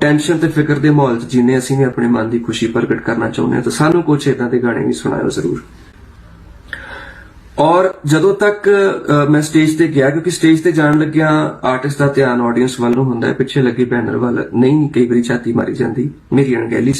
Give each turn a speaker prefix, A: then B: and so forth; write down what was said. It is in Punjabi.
A: ਟੈਨਸ਼ਨ ਤੇ ਫਿਕਰ ਦੇ ਮਾਹੌਲ 'ਚ ਜਿੰਨੇ ਅਸੀਂ ਵੀ ਆਪਣੇ ਮਨ ਦੀ ਖੁਸ਼ੀ ਪ੍ਰਗਟ ਕਰਨਾ ਚਾਹੁੰਦੇ ਹਾਂ, ਤਾਂ ਸਾਨੂੰ ਕੁਝ ਇਦਾਂ ਦੇ ਗਾਣੇ ਵੀ ਸੁਣਾਇਓ ਜ਼ਰੂਰ। ਔਰ ਜਦੋਂ ਤੱਕ ਮੈਂ ਸਟੇਜ ਤੇ ਗਿਆ, ਕਿਉਂਕਿ ਸਟੇਜ ਤੇ ਜਾਣ ਲੱਗਿਆ ਆਰਟਿਸਟ ਦਾ ਧਿਆਨ ਆਡੀਅנס ਵੱਲ ਨੂੰ ਹੁੰਦਾ ਹੈ, ਪਿੱਛੇ ਲੱਗੇ ਬੈਨਰ ਵੱਲ ਨਹੀਂ, ਕਈ ਵਾਰੀ ਛਾਤੀ ਮਾਰੀ ਜਾਂਦੀ, ਮੇਰੀ ਅਣਗਹਿਲੀ